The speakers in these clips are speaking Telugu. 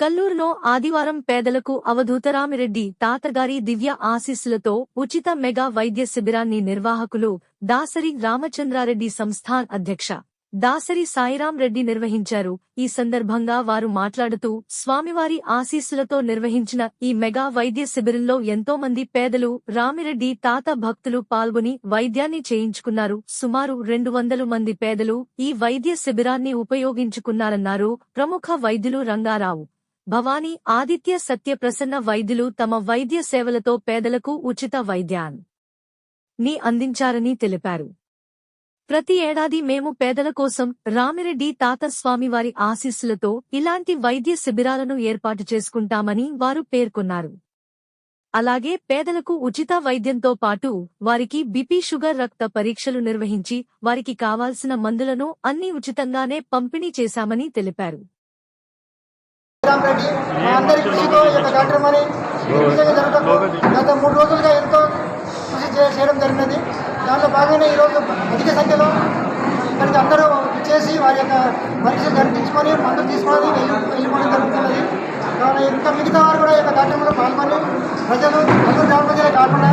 కల్లూరులో ఆదివారం పేదలకు అవధూతరామిరెడ్డి తాతగారి దివ్య ఆశీస్సులతో ఉచిత మెగా వైద్య శిబిరాన్ని నిర్వాహకులు దాసరి రామచంద్రారెడ్డి సంస్థాన్ అధ్యక్ష దాసరి సాయిరాం రెడ్డి నిర్వహించారు. ఈ సందర్భంగా వారు మాట్లాడుతూ స్వామివారి ఆశీస్సులతో నిర్వహించిన ఈ మెగా వైద్య శిబిరంలో ఎంతో మంది పేదలు రామిరెడ్డి తాత భక్తులు పాల్గొని వైద్యాన్ని చేయించుకున్నారు. సుమారు రెండు వందలు మంది పేదలు ఈ వైద్య శిబిరాన్ని ఉపయోగించుకున్నారన్నారు. ప్రముఖ వైద్యులు రంగారావు. భవానీ ఆదిత్య సత్యప్రసన్న వైద్యులు తమ వైద్య సేవలతో పేదలకు ఉచిత వైద్యాన్ని అందించారని తెలిపారు. ప్రతి ఏడాది మేము పేదల కోసం రామిరెడ్డి తాతస్వామివారి ఆశీస్సులతో ఇలాంటి వైద్య శిబిరాలను ఏర్పాటు చేసుకుంటామని వారు పేర్కొన్నారు. అలాగే పేదలకు ఉచిత వైద్యంతో పాటు వారికి బిపి షుగర్ రక్త పరీక్షలు నిర్వహించి వారికి కావాల్సిన మందులను అన్ని ఉచితంగానే పంపిణీ చేశామని తెలిపారు. శ్రీరామ్ రెడ్డి. మా అందరి కృషితో ఈ యొక్క కార్యక్రమాన్ని విజయంగా జరగటం గత మూడు రోజులుగా ఎంతో కృషి చే- చేయడం జరిగినది. దాంట్లో భాగంగానే ఈరోజు అధిక సంఖ్యలో ఇక్కడికి అందరూ చేసి వారి యొక్క పరీక్షలు జరిపించుకొని మందులు తీసుకొని వెళ్ళి వెళ్ళిపోవడం జరుగుతున్నది. ఇంకా మిగతా వారు కూడా ఈ యొక్క కార్యక్రమంలో పాల్గొని ప్రజలు అందరూ గ్రామ ప్రజలే కాకుండా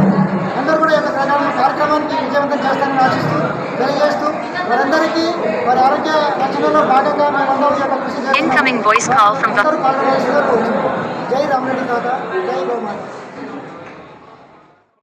అందరూ కూడా ఈ యొక్క కార్యక్రమం కార్యక్రమానికి విజయవంతం చేస్తారని ఆశిస్తూ తెలియజేస్తూ వారందరికీ వారి ఆరోగ్య రక్షణలో భాగంగా మేమందరం యొక్క కృషి the అందరూ పాల్గొనాల్సిందిగా కోరుతున్నాను. జై రామరెడ్డి తాత జై గోమాత